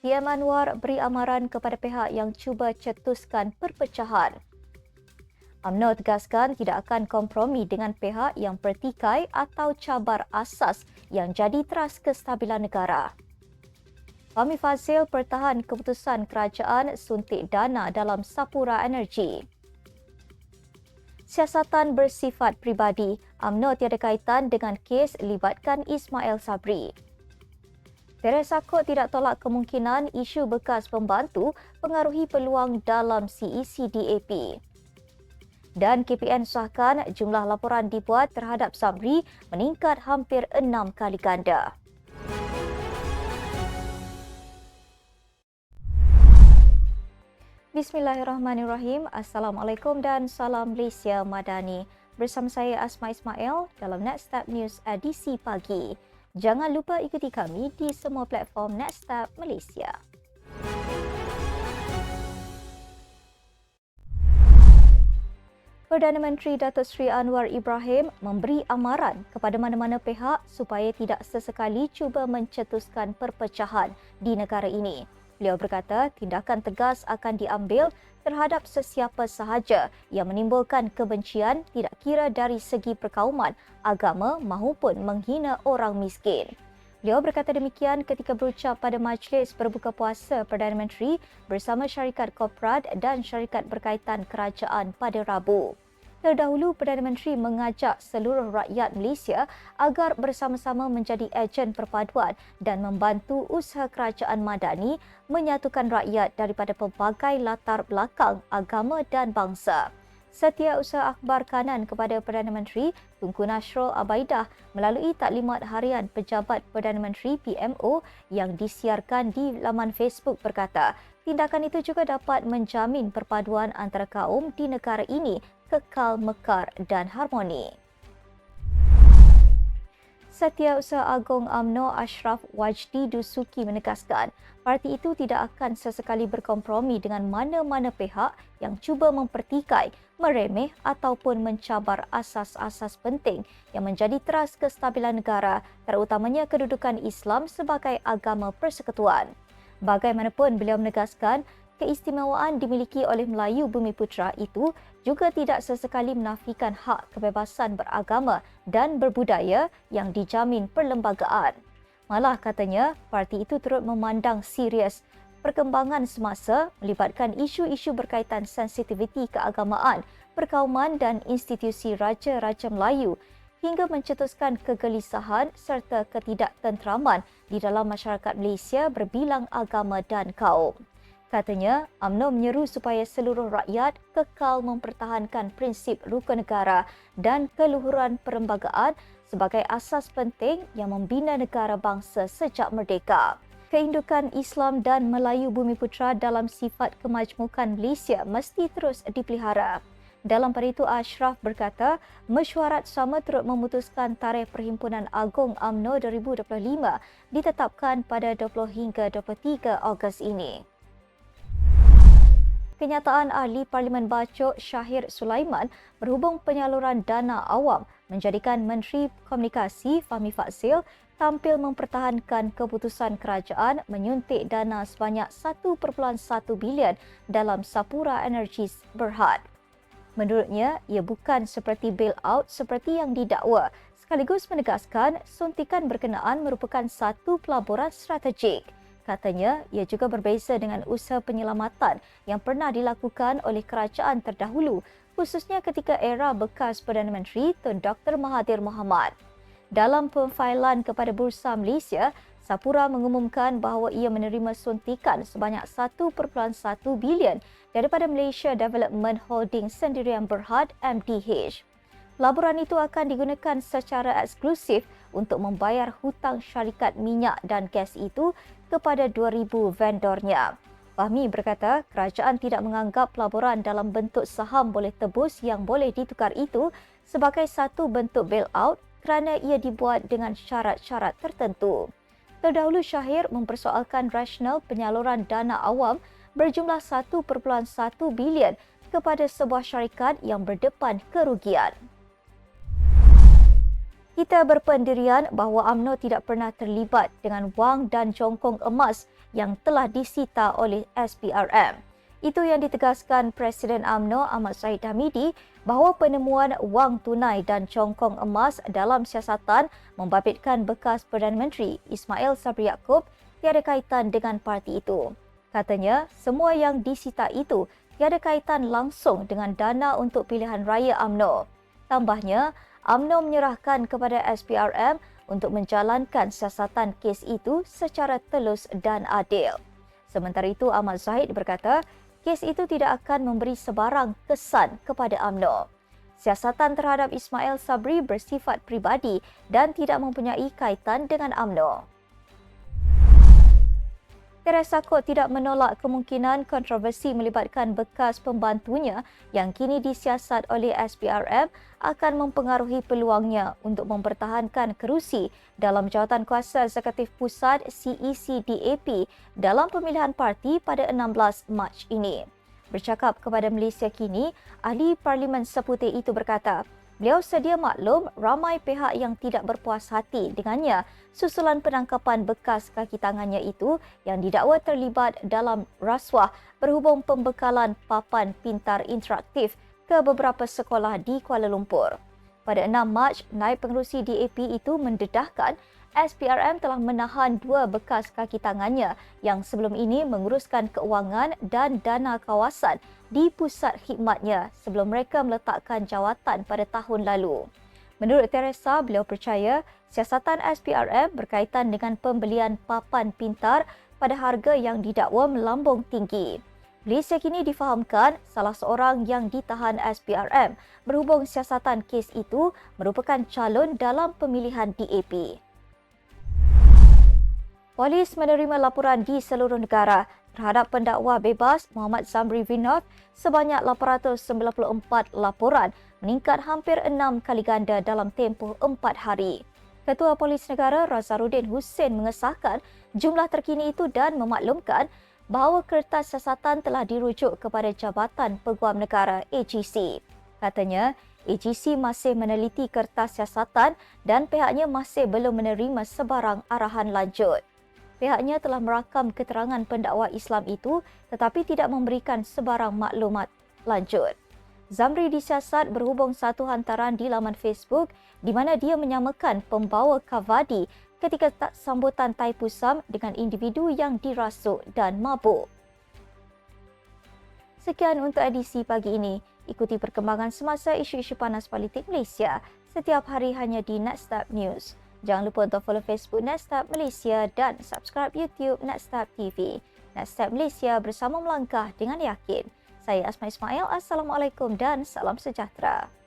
PM Anwar beri amaran kepada pihak yang cuba cetuskan perpecahan. UMNO tegaskan tidak akan kompromi dengan pihak yang pertikai atau cabar asas yang jadi teras kestabilan negara. Fahmi Fazil pertahan keputusan kerajaan suntik dana dalam Sapura Energy. Siasatan bersifat pribadi, UMNO tiada kaitan dengan kes libatkan Ismail Sabri. Teresa Kot tidak tolak kemungkinan isu bekas pembantu pengaruhi peluang dalam CEC DAP dan KPN sahkan jumlah laporan dibuat terhadap Sabri meningkat hampir enam kali ganda. Bismillahirrahmanirrahim. Assalamualaikum dan salam Malaysia Madani. Bersama saya Asma Ismail dalam Nextstep News edisi pagi. Jangan lupa ikuti kami di semua platform Nextstep Malaysia. Perdana Menteri Datuk Seri Anwar Ibrahim memberi amaran kepada mana-mana pihak supaya tidak sesekali cuba mencetuskan perpecahan di negara ini. Beliau berkata tindakan tegas akan diambil terhadap sesiapa sahaja yang menimbulkan kebencian tidak kira dari segi perkauman, agama maupun menghina orang miskin. Beliau berkata demikian ketika berucap pada majlis berbuka puasa Perdana Menteri bersama syarikat korporat dan syarikat berkaitan kerajaan pada Rabu. Terdahulu, Perdana Menteri mengajak seluruh rakyat Malaysia agar bersama-sama menjadi ejen perpaduan dan membantu usaha kerajaan madani menyatukan rakyat daripada pelbagai latar belakang, agama dan bangsa. Setiausaha Akhbar Kanan kepada Perdana Menteri Tunku Nasrul Abaidah melalui taklimat harian Pejabat Perdana Menteri PMO yang disiarkan di laman Facebook berkata, tindakan itu juga dapat menjamin perpaduan antara kaum di negara ini kekal mekar dan harmoni. Setiausaha Agong AMNO Ashraf Wajdi Dusuki menegaskan parti itu tidak akan sesekali berkompromi dengan mana-mana pihak yang cuba mempertikai, meremeh ataupun mencabar asas-asas penting yang menjadi teras kestabilan negara terutamanya kedudukan Islam sebagai agama persekutuan. Bagaimanapun beliau menegaskan keistimewaan dimiliki oleh Melayu Bumi Putra itu juga tidak sesekali menafikan hak kebebasan beragama dan berbudaya yang dijamin perlembagaan. Malah katanya, parti itu turut memandang serius perkembangan semasa melibatkan isu-isu berkaitan sensitiviti keagamaan, perkauman dan institusi Raja-Raja Melayu hingga mencetuskan kegelisahan serta ketidaktentraman di dalam masyarakat Malaysia berbilang agama dan kaum. Katanya, UMNO menyeru supaya seluruh rakyat kekal mempertahankan prinsip rukun negara dan keluhuran perlembagaan sebagai asas penting yang membina negara bangsa sejak merdeka. Keindukan Islam dan Melayu Bumi Putra dalam sifat kemajmukan Malaysia mesti terus dipelihara. Dalam pada itu, Ashraf berkata, mesyuarat sama turut memutuskan tarikh Perhimpunan Agung UMNO 2025 ditetapkan pada 20 hingga 23 Ogos ini kenyataan ahli Parlimen Bacok Syahir Sulaiman berhubung penyaluran dana awam menjadikan Menteri Komunikasi Fahmi Fazil tampil mempertahankan keputusan kerajaan menyuntik dana sebanyak 1.1 bilion dalam Sapura Energy Berhad. Menurutnya, ia bukan seperti bailout seperti yang didakwa sekaligus menegaskan suntikan berkenaan merupakan satu pelaburan strategik. Katanya, ia juga berbeza dengan usaha penyelamatan yang pernah dilakukan oleh kerajaan terdahulu, khususnya ketika era bekas Perdana Menteri Tun Dr. Mahathir Mohamad. Dalam pemfailan kepada Bursa Malaysia, Sapura mengumumkan bahawa ia menerima suntikan sebanyak 1.1 bilion daripada Malaysia Development Holding Sendirian Berhad MDH. Laporan itu akan digunakan secara eksklusif untuk membayar hutang syarikat minyak dan gas itu kepada 2,000 vendornya. Fahmi berkata kerajaan tidak menganggap pelaburan dalam bentuk saham boleh tebus yang boleh ditukar itu sebagai satu bentuk bailout kerana ia dibuat dengan syarat-syarat tertentu. Terdahulu Syahir mempersoalkan rasional penyaluran dana awam berjumlah 1.1 bilion kepada sebuah syarikat yang berdepan kerugian. Kita berpendirian bahawa AMNO tidak pernah terlibat dengan wang dan jongkong emas yang telah disita oleh SPRM. Itu yang ditegaskan Presiden AMNO Ahmad Zahid Hamidi bahawa penemuan wang tunai dan jongkong emas dalam siasatan membabitkan bekas Perdana Menteri Ismail Sabri Yaakob tiada kaitan dengan parti itu. Katanya, semua yang disita itu tiada kaitan langsung dengan dana untuk pilihan raya AMNO. Tambahnya, AMNO menyerahkan kepada SPRM untuk menjalankan siasatan kes itu secara telus dan adil. Sementara itu, Ahmad Zahid berkata, kes itu tidak akan memberi sebarang kesan kepada AMNO. Siasatan terhadap Ismail Sabri bersifat pribadi dan tidak mempunyai kaitan dengan AMNO. Teresa tidak menolak kemungkinan kontroversi melibatkan bekas pembantunya yang kini disiasat oleh SPRM akan mempengaruhi peluangnya untuk mempertahankan kerusi dalam jawatan kuasa eksekutif pusat CECDAP dalam pemilihan parti pada 16 Mac ini. Bercakap kepada Malaysia kini, ahli Parlimen Seputih itu berkata, Beliau sedia maklum ramai pihak yang tidak berpuas hati dengannya susulan penangkapan bekas kaki tangannya itu yang didakwa terlibat dalam rasuah berhubung pembekalan papan pintar interaktif ke beberapa sekolah di Kuala Lumpur. Pada 6 Mac, naib pengerusi DAP itu mendedahkan SPRM telah menahan dua bekas kaki tangannya yang sebelum ini menguruskan keuangan dan dana kawasan di pusat khidmatnya sebelum mereka meletakkan jawatan pada tahun lalu. Menurut Teresa, beliau percaya siasatan SPRM berkaitan dengan pembelian papan pintar pada harga yang didakwa melambung tinggi. Polis kini difahamkan salah seorang yang ditahan SPRM berhubung siasatan kes itu merupakan calon dalam pemilihan DAP. Polis menerima laporan di seluruh negara terhadap pendakwa bebas Muhammad Zamri Vinod sebanyak 894 laporan meningkat hampir enam kali ganda dalam tempoh empat hari. Ketua Polis Negara Razarudin Hussein mengesahkan jumlah terkini itu dan memaklumkan bahawa kertas siasatan telah dirujuk kepada Jabatan Peguam Negara AGC. Katanya, AGC masih meneliti kertas siasatan dan pihaknya masih belum menerima sebarang arahan lanjut pihaknya telah merakam keterangan pendakwa Islam itu tetapi tidak memberikan sebarang maklumat lanjut. Zamri disiasat berhubung satu hantaran di laman Facebook di mana dia menyamakan pembawa Kavadi ketika sambutan Taipusam dengan individu yang dirasuk dan mabuk. Sekian untuk edisi pagi ini. Ikuti perkembangan semasa isu-isu panas politik Malaysia setiap hari hanya di Netstab News. Jangan lupa untuk follow Facebook Netstab Malaysia dan subscribe YouTube Netstab TV. Netstab Malaysia bersama melangkah dengan yakin. Saya Asma Ismail. Assalamualaikum dan salam sejahtera.